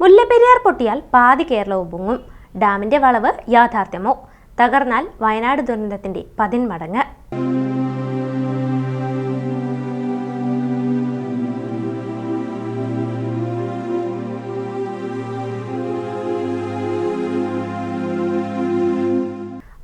മുല്ലപ്പെരിയാർ പൊട്ടിയാൽ പാതി കേരളവും പൊങ്ങും. ഡാമിന്റെ വളവ് യാഥാർത്ഥ്യമോ? തകർന്നാൽ വയനാട് ദുരന്തത്തിന്റെ പതിന്മടങ്ങ്.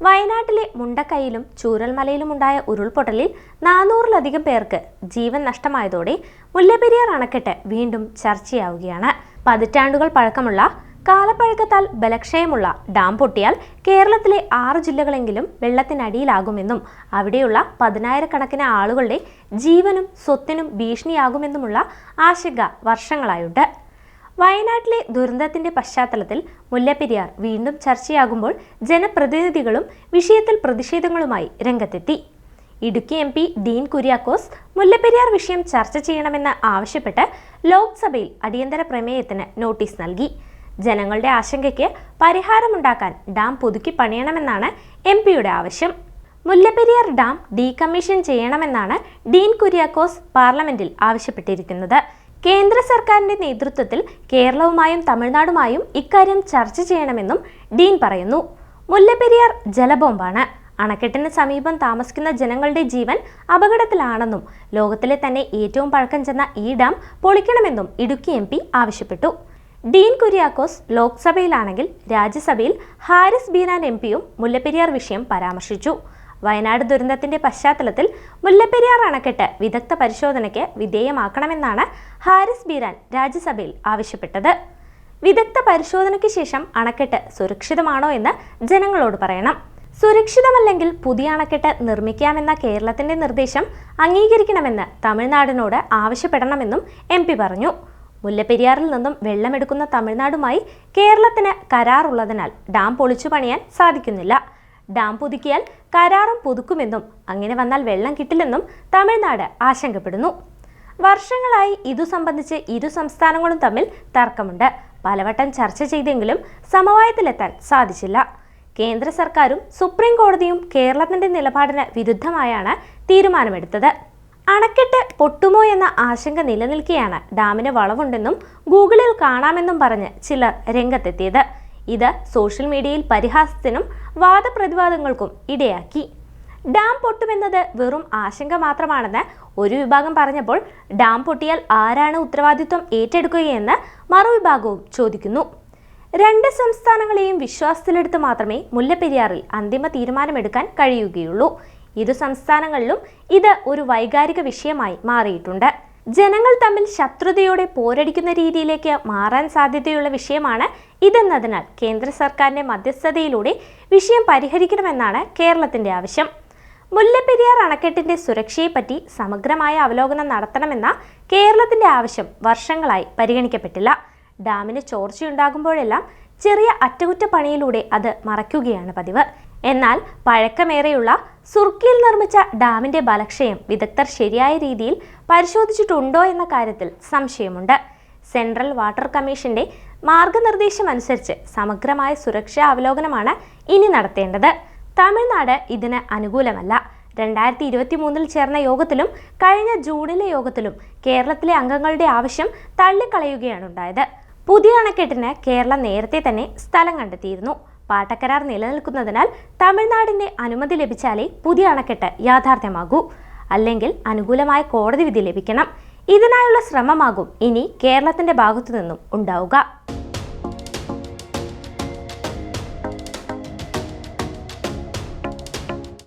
വയനാട്ടിലെ മുണ്ടക്കൈയിലും ചൂരൽമലയിലും ഉണ്ടായ ഉരുൾപൊട്ടലിൽ നാനൂറിലധികം പേർക്ക് ജീവൻ നഷ്ടമായതോടെ മുല്ലപ്പെരിയാർ അണക്കെട്ട് വീണ്ടും ചർച്ചയാവുകയാണ്. പതിറ്റാണ്ടുകൾ പഴക്കമുള്ള കാലപ്പഴക്കത്താൽ ബലക്ഷയമുള്ള ഡാം പൊട്ടിയാൽ കേരളത്തിലെ ആറ് ജില്ലകളെങ്കിലും വെള്ളത്തിനടിയിലാകുമെന്നും അവിടെയുള്ള പതിനായിരക്കണക്കിന് ആളുകളുടെ ജീവനും സ്വത്തിനും ഭീഷണിയാകുമെന്നുമുള്ള ആശങ്ക വർഷങ്ങളായുണ്ട്. വയനാട്ടിലെ ദുരന്തത്തിന്റെ പശ്ചാത്തലത്തിൽ മുല്ലപ്പെരിയാർ വീണ്ടും ചർച്ചയാകുമ്പോൾ ജനപ്രതിനിധികളും വിഷയത്തിൽ പ്രതിഷേധങ്ങളുമായി രംഗത്തെത്തി. ഇടുക്കി എം പി ഡീൻ കുര്യാക്കോസ് മുല്ലപ്പെരിയാർ വിഷയം ചർച്ച ചെയ്യണമെന്ന് ആവശ്യപ്പെട്ട് ലോക്സഭയിൽ അടിയന്തര പ്രമേയത്തിന് നോട്ടീസ് നൽകി. ജനങ്ങളുടെ ആശങ്കയ്ക്ക് പരിഹാരമുണ്ടാക്കാൻ ഡാം പുതുക്കി പണിയണമെന്നാണ് എം പിയുടെ ആവശ്യം. മുല്ലപ്പെരിയാർ ഡാം ഡീകമ്മീഷൻ ചെയ്യണമെന്നാണ് ഡീൻ കുര്യാക്കോസ് പാർലമെന്റിൽ ആവശ്യപ്പെട്ടിരിക്കുന്നത്. കേന്ദ്ര സർക്കാരിന്റെ നേതൃത്വത്തിൽ കേരളവുമായും തമിഴ്നാടുമായും ഇക്കാര്യം ചർച്ച ചെയ്യണമെന്നും ഡീൻ പറയുന്നു. മുല്ലപ്പെരിയാർ ജലബോംബാണ്. അണക്കെട്ടിന് സമീപം താമസിക്കുന്ന ജനങ്ങളുടെ ജീവൻ അപകടത്തിലാണെന്നും ലോകത്തിലെ തന്നെ ഏറ്റവും പഴക്കം ചെന്ന ഈ ഡാം പൊളിക്കണമെന്നും ഇടുക്കി എം ആവശ്യപ്പെട്ടു. ഡീൻ കുര്യാക്കോസ് ലോക്സഭയിലാണെങ്കിൽ രാജ്യസഭയിൽ ഹാരിസ് ബീനാൻ എം പിയും മുല്ലപ്പെരിയാർ വിഷയം പരാമർശിച്ചു. വയനാട് ദുരന്തത്തിന്റെ പശ്ചാത്തലത്തിൽ മുല്ലപ്പെരിയാർ അണക്കെട്ട് വിദഗ്ധ പരിശോധനയ്ക്ക് വിധേയമാക്കണമെന്നാണ് ഹാരിസ് ബീരാൻ രാജ്യസഭയിൽ ആവശ്യപ്പെട്ടത്. വിദഗ്ധ പരിശോധനയ്ക്ക് ശേഷം അണക്കെട്ട് സുരക്ഷിതമാണോ എന്ന് ജനങ്ങളോട് പറയണം. സുരക്ഷിതമല്ലെങ്കിൽ പുതിയ അണക്കെട്ട് നിർമ്മിക്കാമെന്ന കേരളത്തിന്റെ നിർദ്ദേശം അംഗീകരിക്കണമെന്ന് തമിഴ്നാടിനോട് ആവശ്യപ്പെടണമെന്നും എം പി പറഞ്ഞു. മുല്ലപ്പെരിയാറിൽ നിന്നും വെള്ളമെടുക്കുന്ന തമിഴ്നാടുമായി കേരളത്തിന് കരാറുള്ളതിനാൽ ഡാം പൊളിച്ചു പണിയാൻ സാധിക്കുന്നില്ല. ഡാം പുതുക്കിയാൽ കരാറും പുതുക്കുമെന്നും അങ്ങനെ വന്നാൽ വെള്ളം കിട്ടില്ലെന്നും തമിഴ്നാട് ആശങ്കപ്പെടുന്നു. വർഷങ്ങളായി ഇതു സംബന്ധിച്ച് ഇരു സംസ്ഥാനങ്ങളും തമ്മിൽ തർക്കമുണ്ട്. പലവട്ടം ചർച്ച ചെയ്തെങ്കിലും സമവായത്തിലെത്താൻ സാധിച്ചില്ല. കേന്ദ്ര സർക്കാരും സുപ്രീം കോടതിയും കേരളത്തിന്റെ നിലപാടിന് വിരുദ്ധമായാണ് തീരുമാനമെടുത്തത്. അണക്കെട്ട് പൊട്ടുമോ എന്ന ആശങ്ക നിലനിൽക്കെയാണ് ഡാമിന് വളവുണ്ടെന്നും ഗൂഗിളിൽ കാണാമെന്നും പറഞ്ഞ് ചിലർ രംഗത്തെത്തിയത്. ഇത് സോഷ്യൽ മീഡിയയിൽ പരിഹാസത്തിനും വാദപ്രതിവാദങ്ങൾക്കും ഇടയാക്കി. ഡാം പൊട്ടുമെന്നത് വെറും ആശങ്ക മാത്രമാണെന്ന് ഒരു വിഭാഗം പറഞ്ഞപ്പോൾ ഡാം പൊട്ടിയാൽ ആരാണ് ഉത്തരവാദിത്വം ഏറ്റെടുക്കുകയെന്ന് മറുവിഭാഗവും ചോദിക്കുന്നു. രണ്ട് സംസ്ഥാനങ്ങളെയും വിശ്വാസത്തിലെടുത്ത് മാത്രമേ മുല്ലപ്പെരിയാറിൽ അന്തിമ തീരുമാനമെടുക്കാൻ കഴിയുകയുള്ളൂ. ഇരു സംസ്ഥാനങ്ങളിലും ഇത് ഒരു വൈകാരിക വിഷയമായി മാറിയിട്ടുണ്ട്. ജനങ്ങൾ തമ്മിൽ ശത്രുതയോടെ പോരടിക്കുന്ന രീതിയിലേക്ക് മാറാൻ സാധ്യതയുള്ള വിഷയമാണ് ഇതെന്നതിനാൽ കേന്ദ്ര സർക്കാരിന്റെ മധ്യസ്ഥതയിലൂടെ വിഷയം പരിഹരിക്കണമെന്നാണ് കേരളത്തിന്റെ ആവശ്യം. മുല്ലപ്പെരിയാർ അണക്കെട്ടിന്റെ സുരക്ഷയെപ്പറ്റി സമഗ്രമായ അവലോകനം നടത്തണമെന്ന കേരളത്തിന്റെ ആവശ്യം വർഷങ്ങളായി പരിഗണിക്കപ്പെട്ടില്ല. ഡാമിന് ചോർച്ചയുണ്ടാകുമ്പോഴെല്ലാം ചെറിയ അറ്റകുറ്റപ്പണിയിലൂടെ അത് മറയ്ക്കുകയാണ് പതിവ്. എന്നാൽ പഴക്കമേറെയുള്ള സുർക്കിയിൽ നിർമ്മിച്ച ഡാമിന്റെ ബലക്ഷയം വിദഗ്ധർ ശരിയായ രീതിയിൽ പരിശോധിച്ചിട്ടുണ്ടോ എന്ന കാര്യത്തിൽ സംശയമുണ്ട്. സെൻട്രൽ വാട്ടർ കമ്മീഷന്റെ മാർഗനിർദ്ദേശം അനുസരിച്ച് സമഗ്രമായ സുരക്ഷാ അവലോകനമാണ് ഇനി നടത്തേണ്ടത്. തമിഴ്നാട് ഇതിന് അനുകൂലമല്ല. രണ്ടായിരത്തി ഇരുപത്തി മൂന്നിൽ ചേർന്ന യോഗത്തിലും കഴിഞ്ഞ ജൂണിലെ യോഗത്തിലും കേരളത്തിലെ അംഗങ്ങളുടെ ആവശ്യം തള്ളിക്കളയുകയാണ് ഉണ്ടായത്. പുതിയ അണക്കെട്ടിന് കേരളം നേരത്തെ തന്നെ സ്ഥലം കണ്ടെത്തിയിരുന്നു. പാട്ടക്കരാർ നിലനിൽക്കുന്നതിനാൽ തമിഴ്നാടിന്റെ അനുമതി ലഭിച്ചാലേ പുതിയ അണക്കെട്ട് യാഥാർത്ഥ്യമാകൂ. അല്ലെങ്കിൽ അനുകൂലമായ കോടതി വിധി ലഭിക്കണം. ഇതിനായുള്ള ശ്രമമാകും ഇനി കേരളത്തിന്റെ ഭാഗത്തു നിന്നും ഉണ്ടാവുക.